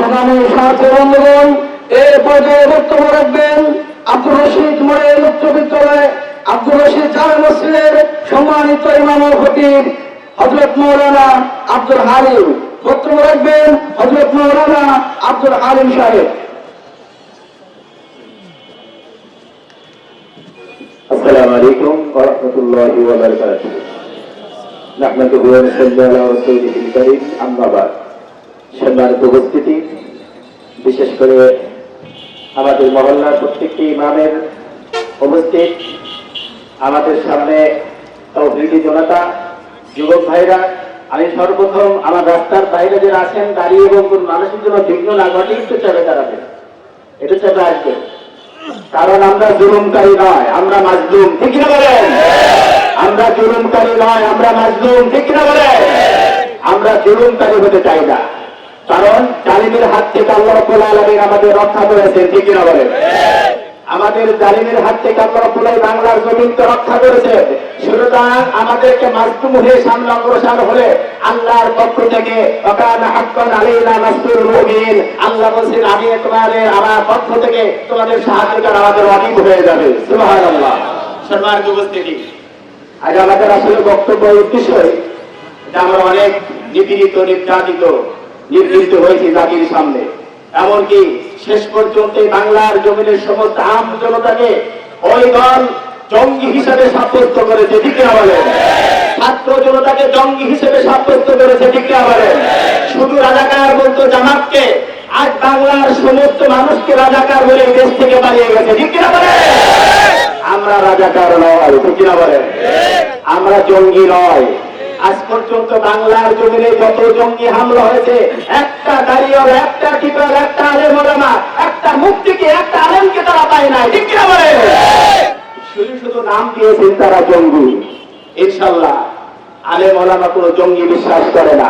সংগ্রামী সাহায্য বন্ধুগণ এর পর্যায়ে বক্তব্য রাখবেন আব্দুর রশিদ মোড়ের উচ্চ বিদ্যালয় আব্দুর রশিদ জামে মসজিদের সম্মানিত ইমাম ও খতিব হজরত মৌলানা আব্দুল হালিম বক্তব্য রাখবেন হজরত মৌলানা আব্দুল হালিম সাহেব السلام عليكم ورحمة الله وبركاته نحمده ونصلي على رسوله الكريم أما بعد সম্মানিত উপস্থিতি, বিশেষ করে আমাদের মহল্লার প্রত্যেকটি ইমামের উপস্থিত, আমাদের সামনে তৌহিদি জনতা, যুবক ভাইরা, আমি সর্বপ্রথম আমার রাস্তার বাইরে যারা আছেন, দাঁড়িয়ে এবং কোন মানুষের জন্য বিঘ্ন না ঘটে একটু চেপে দাঁড়াবেন একটু চেপে আসবেন কারণ আমরা জুলুমকারী নয়, আমরা মাজলুম, ঠিক না বলেন? আমরা জুলুমকারী নয়, আমরা মাজলুম, ঠিক না বলেন? আমরা জুলুমকারী হতে চাই না। কারণ জালিমের হাত থেকে আল্লাহ রব্বুল আলামিন আমাদের রক্ষা করেছেন ঠিক না বলেন? আমাদের জালিমের হাত থেকে আল্লাহ রব্বুল আলামিন বাংলার জমিন তো রক্ষা করেছেন। সুতরাং আমাদেরকে হয়ে সামনে অগ্রসর হলে আল্লাহর পক্ষ থেকে ওকানা হাক্কান আলাইনা নাসরুল মুমিন আল্লাহ আমি আমার পক্ষ থেকে তোমাদের সাহায্য আমাদের অনেক হয়ে যাবে। সুবহানাল্লাহ। সম্মানিত উপস্থিতি। আজ আমাদের আসলে বক্তব্য বিষয় যে আমরা অনেক নিপীড়িত নির্যাতিত নির্দিষ্ট হয়েছি জাতির সামনে। এমনকি শেষ পর্যন্ত বাংলার জমিনের সমস্ত আম জনতাকে ওই দল জঙ্গি হিসেবে সাব্যস্ত করেছে, ঠিক না বলেন? ছাত্র জনতাকে জঙ্গি হিসেবে সাব্যস্ত করেছে, ঠিক না বলেন? শুধু রাজাকার বলতো জামাতকে, আজ বাংলার সমস্ত মানুষকে রাজাকার বলে দেশ থেকে পালিয়ে গেছে, ঠিক না বলেন? আমরা রাজাকার নয়, ঠিক না বলেন? আমরা জঙ্গি নয়। আজ পর্যন্ত বাংলার জমিনে যত জঙ্গি হামলা হয়েছে, একটা দাঁড়িয়ে একটা টিপার একটা আলেম ওলামা, একটা মুক্তিকে, একটা আলেমকে তারা পায় না ঠিক কিনা বলে? শুধু শুধু নাম দিয়েছেন তারা জঙ্গি। ইনশাল্লাহ, আলেম ওলামা কোনো জঙ্গি বিশ্বাস করে না।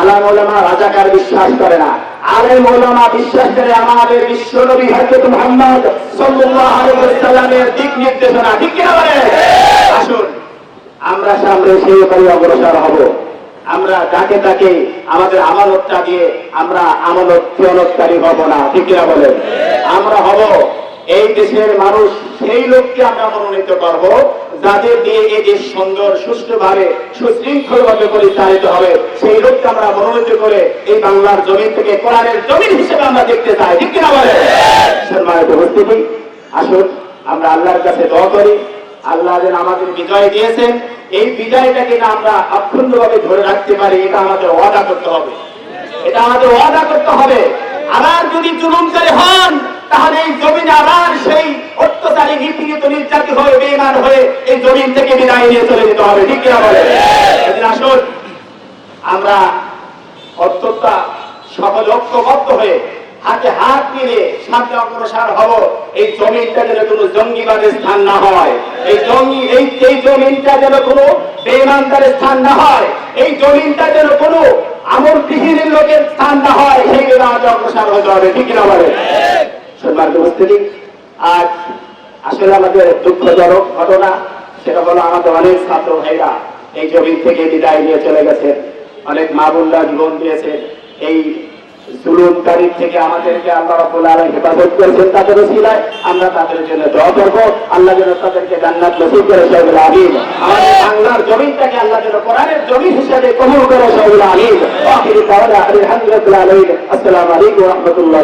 আলাম ওলামা রাজাকার বিশ্বাস করে না। আলেম ওলামা বিশ্বাস করে আমাদের বিশ্ব নবী হযরত মুহাম্মদ সাল্লাল্লাহু আলাইহি ওয়াসাল্লামের দিক নির্দেশনা। ঠিক কিনা বলে? আমরা সামনে সেই বাড়ি অগ্রসর হব। আমরা যাকে তাকে আমাদের আমানতটা দিয়ে আমরা আমানত খেয়ানতকারী হব না, ঠিক কিনা বলেন? আমরা হব এই দেশের মানুষ, সেই লোককে আমরা মনোনীত করব, যাদের দিয়ে এই দেশ সুন্দর, সুষ্ঠুভাবে সুশৃঙ্খল ভাবে পরিচালিত হবে। সেই লোককে আমরা মনোনীত করে এই বাংলার জমিন থেকে কোরআনের জমিন হিসেবে আমরা দেখতে চাই, ঠিক বলেন? সম্মানিত উপস্থিতি, আসুন, আমরা আল্লাহর কাছে দোয়া করি। আল্লাহ যেন আমাদের বিজয় দিয়েছেন এই বিজয়টাকে না আমরা অক্ষুণ্ণ ভাবে ধরে রাখতে পারি, এটা আমাদের ওয়াদা করতে হবে। এটা আমাদের ওয়াদা করতে হবে। আবার যদি জুলুমকারী হন, তাহলে এই জমিনে আবার সেই অত্যাচারী নিপীড়িত নির্যাতিত হয়ে বেমান হয়ে এই জমিন থেকে বিদায় নিয়ে চলে যেতে হবে। ঠিক কিনা বলে আসুন। আমরা অত্যন্ত সকল ঐক্যবদ্ধ হয়ে হাতে হাত মিলে সামনে অগ্রসর হব। এই জমিনটা যেন কোনো জঙ্গিবাদের স্থান না হয়। এই জঙ্গি এই এই জমিনটা যেন কোনো বেমানদারের স্থান না হয়। এই জমিনটা যেন কোনো লোকের স্থান না হয়। সেই জন্য আজ অগ্রসর হতে হবে। ঠিক না বলে? আজ আসলে আমাদের দুঃখজনক ঘটনা, সেটা হলো আমাদের অনেক ছাত্র ভাইরা এই জমিন থেকে বিদায় নিয়ে চলে গেছেন। অনেক মা বোনরা জীবন দিয়েছে এই জুলুমকারীর থেকে আমাদেরকে আল্লাহ রাব্বুল আলামিন হেফাজত করেছেন তাদের ওসিলায়। আমরা তাদের জন্য দোয়া আল্লাহ করে জমিন হিসেবে কবুল করে আলামিন। আসসালামু আলাইকুম রহমতুল্লাহ